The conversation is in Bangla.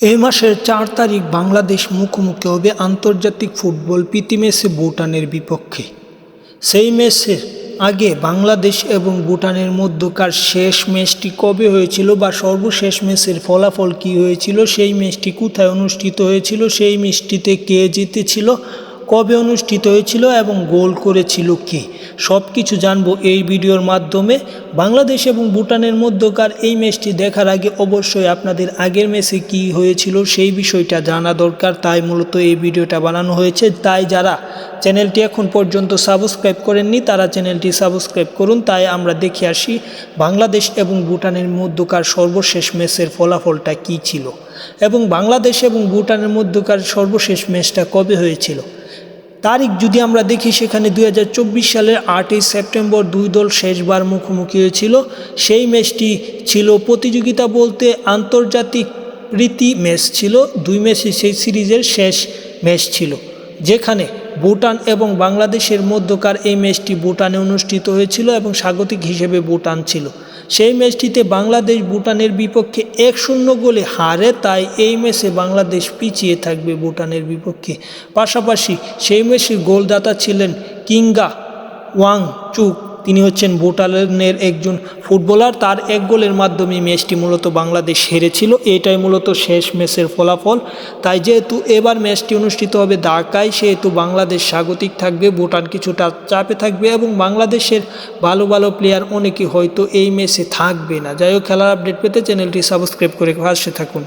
এই মাসের চার তারিখ বাংলাদেশ মুখোমুখি হবে আন্তর্জাতিক ফুটবল প্রীতি ম্যাচে ভুটানের বিপক্ষে। সেই ম্যাচের আগে বাংলাদেশ এবং ভুটানের মধ্যকার শেষ ম্যাচটি কবে হয়েছিল বা সর্বশেষ ম্যাচের ফলাফল কি হয়েছিল, সেই ম্যাচটি কোথায় অনুষ্ঠিত হয়েছিল, সেই ম্যাচটিতে কে জিতেছিল কবে অনুষ্ঠিত হয়েছিল এবং গোল করেছিল কে? সব কিছু জানব এই ভিডিওর মাধ্যমে। বাংলাদেশ এবং ভুটানের মধ্যকার এই ম্যাচটি দেখার আগে অবশ্যই আপনাদের আগের ম্যাচে কী হয়েছিল সেই বিষয়টা জানা দরকার। তাই মূলত এই ভিডিওটা বানানো হয়েছে। তাই যারা চ্যানেলটি এখন পর্যন্ত সাবস্ক্রাইব করেননি, তারা চ্যানেলটি সাবস্ক্রাইব করুন। তাই আমরা দেখে আসি বাংলাদেশ এবং ভুটানের মধ্যকার সর্বশেষ ম্যাচের ফলাফলটা কী ছিল। এবং বাংলাদেশ এবং ভুটানের মধ্যকার সর্বশেষ ম্যাচটা কবে হয়েছিল? তারিখ যদি আমরা দেখি, সেখানে দুই হাজার চব্বিশ সালের আটই সেপ্টেম্বর দুই দল শেষবার মুখোমুখি হয়েছিল। সেই ম্যাচটি ছিল প্রতিযোগিতা বলতে আন্তর্জাতিক প্রীতি ম্যাচ ছিল। দুই ম্যাচই সেই সিরিজের শেষ ম্যাচ ছিল, যেখানে ভুটান এবং বাংলাদেশের মধ্যকার এই ম্যাচটি ভুটানে অনুষ্ঠিত হয়েছিল এবং স্বাগতিক হিসেবে ভুটান ছিল। সেই ম্যাচটিতে বাংলাদেশ ভুটানের বিপক্ষে এক শূন্য গোলে হারে, তাই এই ম্যাচে বাংলাদেশ পিছিয়ে থাকবে ভুটানের বিপক্ষে। পাশাপাশি সেই ম্যাচের গোলদাতা ছিলেন কিঙ্গা ওয়াং চুক তিনি হচ্ছেন ভুটানের একজন ফুটবলার। তার এক গোলের মাধ্যমে ম্যাচটি মূলত বাংলাদেশ হেরেছিল। এটাই মূলত শেষ ম্যাচের ফলাফল। তাই যেহেতু এবার ম্যাচটি অনুষ্ঠিত হবে ঢাকায়, সেহেতু বাংলাদেশ স্বাগতিক থাকবে, ভুটান কিছুটা চাপে থাকবে এবং বাংলাদেশের ভালো ভালো প্লেয়ার অনেকে হয়তো এই ম্যাচে থাকবে না। যাই হোক, খেলার আপডেট পেতে চ্যানেলটি সাবস্ক্রাইব করে পাশে থাকুন।